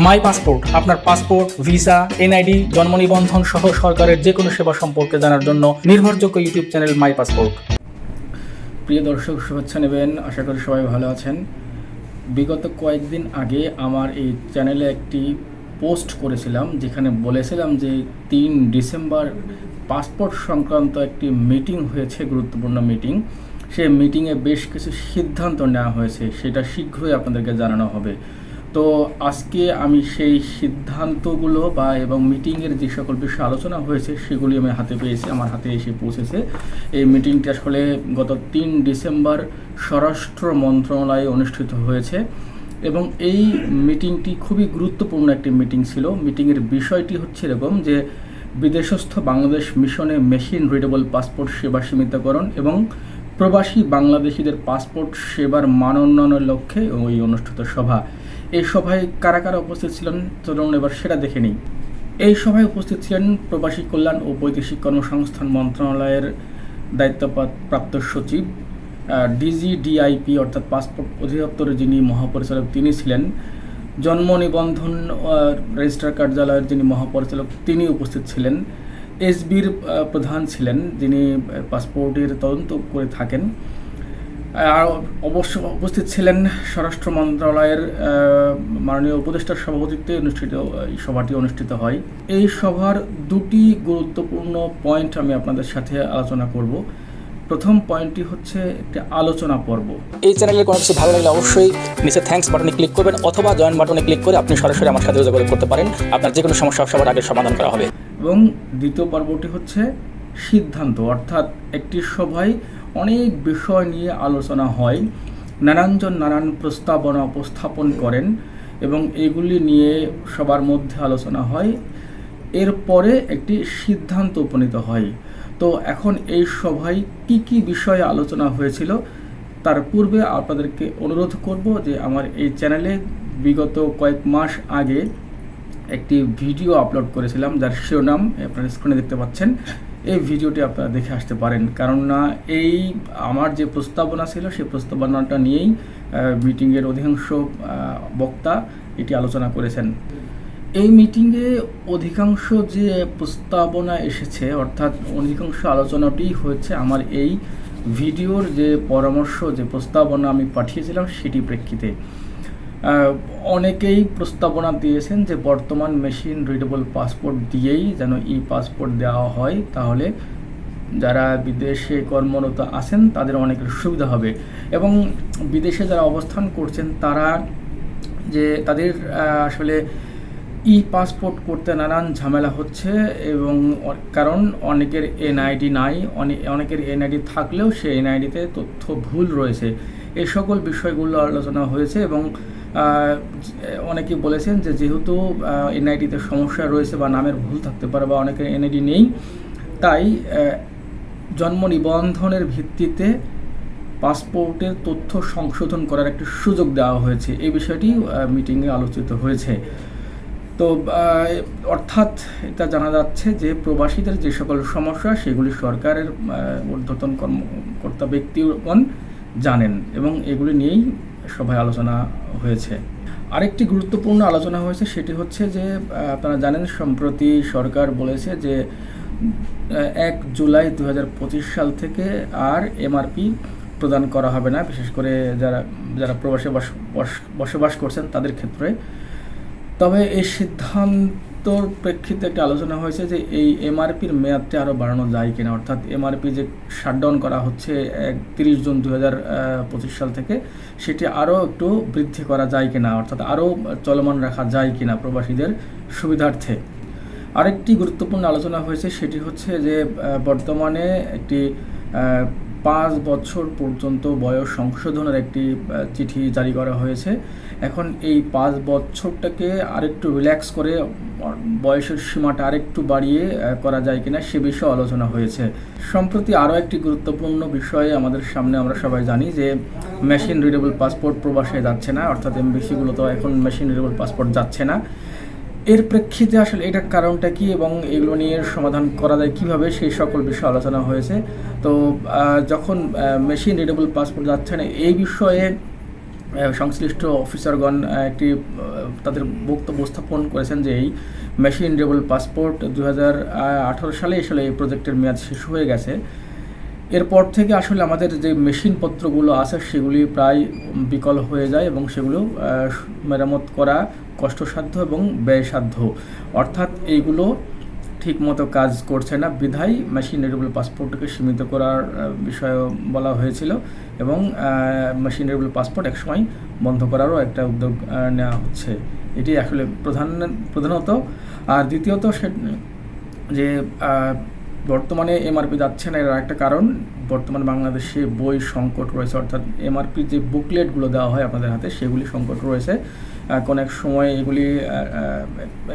মাই passport, আপনার passport, visa, NID, জন্ম নিবন্ধন সহ সরকারের যে কোনো সেবা সম্পর্কে জানার জন্য নির্ভরযোগ্য ইউটিউব চ্যানেল মাই পাসপোর্ট। প্রিয় দর্শক, শুভেচ্ছা নেবেন। আশা করি সবাই ভালো আছেন। বিগত কয়েকদিন আগে আমার এই চ্যানেলে একটি পোস্ট করেছিলাম, যেখানে বলেছিলাম যে তিন ডিসেম্বর পাসপোর্ট সংক্রান্ত একটি মিটিং হয়েছে, গুরুত্বপূর্ণ মিটিং। সে মিটিংয়ে বেশ কিছু সিদ্ধান্ত নেওয়া হয়েছে, সেটা শীঘ্রই আপনাদেরকে জানানো হবে। তো আজকে আমি সেই সিদ্ধান্তগুলো বা এবং মিটিংয়ের যে সকল বিষয়ে আলোচনা হয়েছে, সেগুলি আমি হাতে পেয়েছি, আমার হাতে এসে পৌঁছেছে। এই মিটিংটি আসলে গত তিন ডিসেম্বর স্বরাষ্ট্র মন্ত্রণালয়ে অনুষ্ঠিত হয়েছে এবং এই মিটিংটি খুবই গুরুত্বপূর্ণ একটি মিটিং ছিল। মিটিংয়ের বিষয়টি হচ্ছে এরকম যে, বিদেশস্থ বাংলাদেশ মিশনে মেশিন রিডেবল পাসপোর্ট সেবা সীমিতকরণ এবং প্রবাসী বাংলাদেশিদের পাসপোর্ট সেবার মান উন্নয়নের লক্ষ্যে ওই অনুষ্ঠিত সভা। এই সভায় কারা কারা উপস্থিত ছিলেন চলুন এবার সেটা দেখে নিই। এই সভায় উপস্থিত ছিলেন প্রবাসী কল্যাণ ও বৈদেশিক কর্মসংস্থান মন্ত্রণালয়ের দায়িত্বপ্রাপ্ত সচিব ডিজিডিআইপি অর্থাৎ পাসপোর্ট অধিদপ্তরের যিনি মহাপরিচালক তিনি ছিলেন, জন্ম নিবন্ধন রেজিস্ট্রার কার্যালয়ের যিনি মহাপরিচালক তিনি উপস্থিত ছিলেন, এসবির প্রধান ছিলেন যিনি পাসপোর্টের তদন্ত করে থাকেন আর অবশ্য উপস্থিত ছিলেন স্বরাষ্ট্র মন্ত্রণালয়ের মাননীয় উপদেষ্টার সভাপতিত্বে অনুষ্ঠিত এই সভাটি অনুষ্ঠিত হয়। এই সভার দুটি গুরুত্বপূর্ণ পয়েন্ট আমি আপনাদের সাথে আলোচনা করব। প্রথম পয়েন্টটি হচ্ছে একটি আলোচনা পর্ব। এই চ্যানেলের কোনো কিছু ভালো লাগলে অবশ্যই নিচে থ্যাঙ্কস বাটনে ক্লিক করবেন অথবা জয়েন বাটনে ক্লিক করে আপনি সরাসরি আমার সাথে যোগাযোগ করতে পারেন। আপনার যে কোনো সমস্যা সবার আগে সমাধান করা হবে। এবং দ্বিতীয় পর্বটি হচ্ছে সিদ্ধান্ত অর্থাৎ একটি সভায় অনেক বিষয় নিয়ে আলোচনা হয়। নানানজন নানান প্রস্তাবনা উপস্থাপন করেন এবং এগুলি নিয়ে সবার মধ্যে আলোচনা হয়। এরপরে একটি সিদ্ধান্ত উপনীত হয়। তো এখন এই সভায় কি কি বিষয়ে আলোচনা হয়েছিল তার পূর্বে আপনাদেরকে অনুরোধ করব যে আমার এই চ্যানেলে বিগত কয়েক মাস আগে একটি ভিডিও আপলোড করেছিলাম, যার শিরোনাম আপনারা স্ক্রিনে দেখতে পাচ্ছেন। এই ভিডিওটি আপনারা দেখে আসতে পারেন। কারণ না এই আমার যে প্রস্তাবনা ছিল, সেই প্রস্তাবনাটা নিয়েই মিটিংয়ের অধিকাংশ বক্তা এটি আলোচনা করেছেন। এই মিটিংয়ে অধিকাংশ যে প্রস্তাবনা এসেছে, অর্থাৎ অধিকাংশ আলোচনাটি হয়েছে আমার এই ভিডিওর যে পরামর্শ, যে প্রস্তাবনা আমি পাঠিয়েছিলাম, সেটি প্রেক্ষিতে। অনেকেই প্রস্তাবনা দিয়েছেন যে বর্তমান মেশিন রিডেবল পাসপোর্ট দিয়েই যেন ই পাসপোর্ট দেওয়া হয়। তাহলে যারা বিদেশে কর্মরত আছেন, তাদের অনেকের সুবিধা হবে। এবং বিদেশে যারা অবস্থান করছেন, তারা যে তাদের আসলে ই পাসপোর্ট করতে নানান ঝামেলা হচ্ছে এবং কারণ অনেকের এনআইডি নাই অনেকের এনআইডি থাকলেও সে এনআইডিতে তথ্য ভুল রয়েছে। এই সকল বিষয়গুলো আলোচনা হয়েছে এবং অনেকে বলেছেন যে যেহেতু এনআইডিতে সমস্যা রয়েছে বা নামের ভুল থাকতে পারে বা অনেকের এনআইডি নেই, তাই জন্ম নিবন্ধনের ভিত্তিতে পাসপোর্টের তথ্য সংশোধন করার একটি সুযোগ দেওয়া হয়েছে। এই বিষয়টি মিটিংয়ে আলোচিত হয়েছে। তো অর্থাৎ এটা জানা যাচ্ছে যে প্রবাসীদের যে সকল সমস্যা, সেগুলি সরকারের ঊর্ধ্বতন কর্মকর্তা ব্যক্তিগণ জানেন এবং এগুলি নিয়েই সভায় আলোচনা হয়েছে। আরেকটি গুরুত্বপূর্ণ আলোচনা হয়েছে, সেটি হচ্ছে যে আপনারা জানেন সম্প্রতি সরকার বলেছে যে এক জুলাই দু হাজার পঁচিশ সাল থেকে আর এমআরপি প্রদান করা হবে না। বিশেষ করে যারা যারা প্রবাসে বসবাস করছেন তাদের ক্ষেত্রে। তবে এই সিদ্ধান্তর প্রেক্ষিতে একটা আলোচনা হয়েছে যে এই এমআরপির মেয়াদটা আরও বাড়ানো যায় কিনা, অর্থাৎ এমআরপি যে শাটডাউন করা হচ্ছে এক তিরিশ জুন দু পঁচিশ সাল থেকে, সেটি আরও একটু বৃদ্ধি করা যায় কিনা, অর্থাৎ আরও চলমান রাখা যায় কিনা প্রবাসীদের সুবিধার্থে। আরেকটি গুরুত্বপূর্ণ আলোচনা হয়েছে, সেটি হচ্ছে যে বর্তমানে একটি পাঁচ বছর পর্যন্ত বয়স সংশোধনের একটি চিঠি জারি করা হয়েছে। এখন এই পাঁচ বছরটাকে আরেকটু রিল্যাক্স করে বয়সের সীমাটা আরেকটু বাড়িয়ে করা যায় কিনা সে বিষয়ে আলোচনা হয়েছে। সম্প্রতি আরও একটি গুরুত্বপূর্ণ বিষয়ে আমাদের সামনে আমরা সবাই জানি যে মেশিন রিডেবল পাসপোর্ট প্রবাসে যাচ্ছে না, অর্থাৎ এমবিসিগুলো তো এখন মেশিন রিডেবল পাসপোর্ট যাচ্ছে না। এর প্রেক্ষিতে আসলে এটার কারণটা কি এবং এগুলো নিয়ে সমাধান করা যায় কীভাবে সেই সকল বিষয়ে আলোচনা হয়েছে? তো যখন মেশিন রিডেবল পাসপোর্ট যাচ্ছে না, এই বিষয়ে সংশ্লিষ্ট অফিসারগণ একটি তাদের বক্তব্য উপস্থাপন করেছেন যে এই মেশিন রেবল পাসপোর্ট দু হাজার আঠারো সালে আসলে এই প্রজেক্টের মেয়াদ শেষ হয়ে গেছে। এরপর থেকে আসলে আমাদের যে মেশিনপত্রগুলো আছে, সেগুলি প্রায় বিকল হয়ে যায় এবং সেগুলো মেরামত করা কষ্টসাধ্য এবং ব্যয়সাধ্য। অর্থাৎ এইগুলো ঠিকমতো কাজ করছে না। বিধায় মেশিন রেডেবল পাসপোর্টকে সীমিত করার বিষয়ে বলা হয়েছিল এবং মেশিন রেডেবল পাসপোর্ট একসময় বন্ধ করারও একটা উদ্যোগ নেওয়া হচ্ছে। এটি আসলে প্রধান, প্রধানত। আর দ্বিতীয়ত সে, যে বর্তমানে এমআরপি যাচ্ছে না, এর একটা কারণ, বর্তমানে বাংলাদেশে বই সংকট রয়েছে, অর্থাৎ এমআরপি যে বুকলেটগুলো দেওয়া হয় আপনাদের হাতে, সেগুলি সংকট রয়েছে। কোন এক সময় এগুলি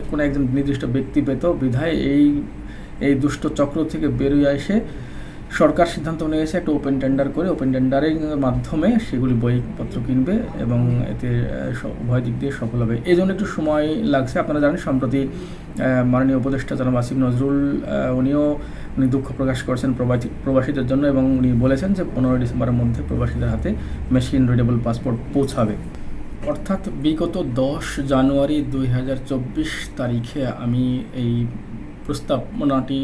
কোনো একজন নির্দিষ্ট ব্যক্তি পেত বিধায় এই এই দুষ্ট চক্র থেকে বেরিয়ে এসে সরকার সিদ্ধান্ত নিয়েছে একটা ওপেন টেন্ডার করে ওপেন টেন্ডারের মাধ্যমে সেগুলি বইপত্র কিনবে এবং এতে উভয় দিক দিয়ে সফল হবে। এই জন্য একটু সময় লাগছে। আপনারা জানেন, সম্প্রতি মাননীয় উপদেষ্টা জনাব আসিফ নজরুল উনিও, উনি দুঃখ প্রকাশ করেছেন প্রবাসী প্রবাসীদের জন্য এবং উনি বলেছেন যে পনেরোই ডিসেম্বরের মধ্যে প্রবাসীদের হাতে মেশিন রিডেবল পাসপোর্ট পৌঁছাবে। অর্থাৎ বিগত দশ জানুয়ারি দুই হাজার চব্বিশ তারিখে আমি এই প্রস্তাবনাটি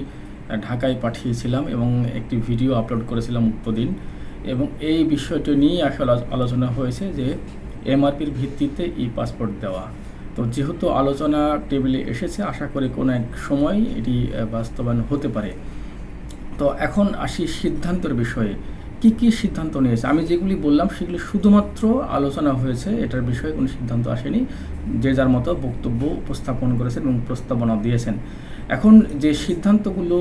ঢাকায় পাঠিয়েছিলাম এবং একটি ভিডিও আপলোড করেছিলাম উক্তদিন এবং এই বিষয়টি নিয়ে আসলে আলোচনা হয়েছে যে এমআরপির ভিত্তিতে ই পাসপোর্ট দেওয়া। তো যেহেতু আলোচনা টেবিলে এসেছে, আশা করি কোনো এক সময় এটি বাস্তবায়ন হতে পারে। তো এখন আসি সিদ্ধান্তের বিষয়ে। কি কি সিদ্ধান্ত নিয়েছে? আমি যেগুলি বললাম, সেগুলি শুধুমাত্র আলোচনা হয়েছে, এটার বিষয়ে কোনো সিদ্ধান্ত আসেনি। যে যার মতো বক্তব্য উপস্থাপন করেছেন এবং প্রস্তাবনা দিয়েছেন। এখন যে সিদ্ধান্তগুলো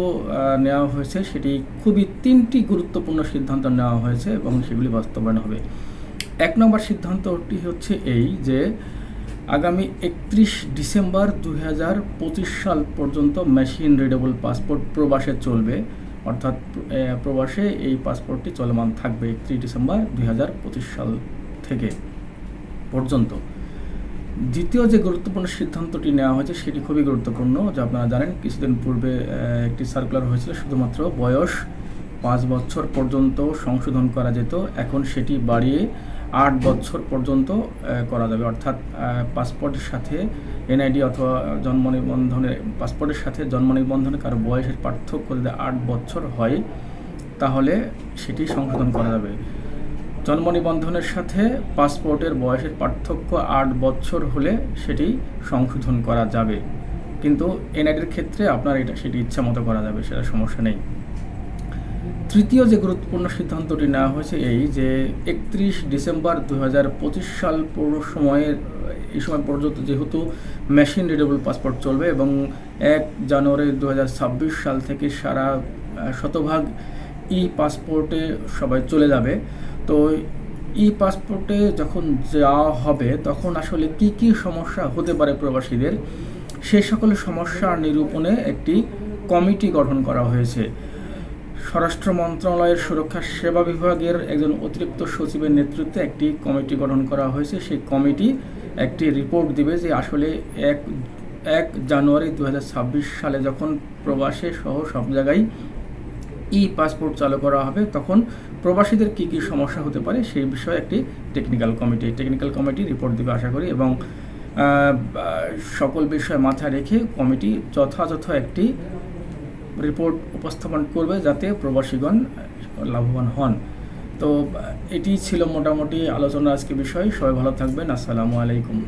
নেওয়া হয়েছে, সেটি খুবই তিনটি গুরুত্বপূর্ণ সিদ্ধান্ত নেওয়া হয়েছে এবং সেগুলি বাস্তবায়ন হবে। এক নম্বর সিদ্ধান্তটি হচ্ছে এই যে, আগামী একত্রিশ ডিসেম্বর দু হাজার পঁচিশ সাল পর্যন্ত মেশিন রিডেবল পাসপোর্ট প্রবাসে চলবে। অর্থাৎ প্রবাসে এই পাসপোর্টটি চলমান থাকবে একত্রিশ ডিসেম্বর দুই হাজার পঁচিশ সাল থেকে পর্যন্ত। দ্বিতীয় যে গুরুত্বপূর্ণ সিদ্ধান্তটি নেওয়া হয়েছে সেটি খুবই গুরুত্বপূর্ণ, যা আপনারা জানেন, কিছুদিন পূর্বে একটি সার্কুলার হয়েছিল, শুধুমাত্র বয়স পাঁচ বছর পর্যন্ত সংশোধন করা যেত। এখন সেটি বাড়িয়ে আট বছর পর্যন্ত করা যাবে। অর্থাৎ পাসপোর্টের সাথে এনআইডি অথবা জন্ম নিবন্ধনের, পাসপোর্টের সাথে জন্ম নিবন্ধনে কারও বয়সের পার্থক্য যদি আট বছর হয়, তাহলে সেটি সংশোধন করা যাবে। জন্ম নিবন্ধনের সাথে পাসপোর্টের বয়সের পার্থক্য আট বছর হলে সেটি সংশোধন করা যাবে। কিন্তু এনআইডির ক্ষেত্রে আপনার এটা, সেটি ইচ্ছা মতো করা যাবে, সেটা সমস্যা নেই। তৃতীয় যে গুরুত্বপূর্ণ সিদ্ধান্তটি নেওয়া হয়েছে এই যে একত্রিশ ডিসেম্বর দু হাজার পঁচিশ সাল পুরো সময়ের এই সময় পর্যন্ত যেহেতু মেশিন রিডেবল পাসপোর্ট চলবে এবং এক জানুয়ারি দু হাজার ছাব্বিশ সাল থেকে সারা শতভাগ ই পাসপোর্টে সবাই চলে যাবে। তো ই পাসপোর্টে যখন যাওয়া হবে, তখন আসলে কি কি সমস্যা হতে পারে প্রবাসীদের? সেই সকল সমস্যা নিরূপণে একটি কমিটি গঠন করা হয়েছে। স্বরাষ্ট্র মন্ত্রণালয়ের সুরক্ষা সেবা বিভাগের একজন অতিরিক্ত সচিবের নেতৃত্বে একটি কমিটি গঠন করা হয়েছে। সেই কমিটি একটি রিপোর্ট দিবে যে আসলে এক এক জানুয়ারি দু হাজার ছাব্বিশ সালে যখন প্রবাসে সহ সব জায়গায় ই পাসপোর্ট চালু করা হবে, তখন প্রবাসীদের কি কি সমস্যা হতে পারে সেই বিষয়ে একটি technical committee technical committee report দিবে আশা করি। এবং সকল বিষয় মাথায় রেখে কমিটি যথাযথ একটি রিপোর্ট উপস্থাপন করবে যাতে প্রবাসীগণ লাভবান হন। তো, এটি ছিল মোটামুটি আলোচনা আজকে বিষয়। সবাই ভালো থাকবেন। আসসালামু আলাইকুম।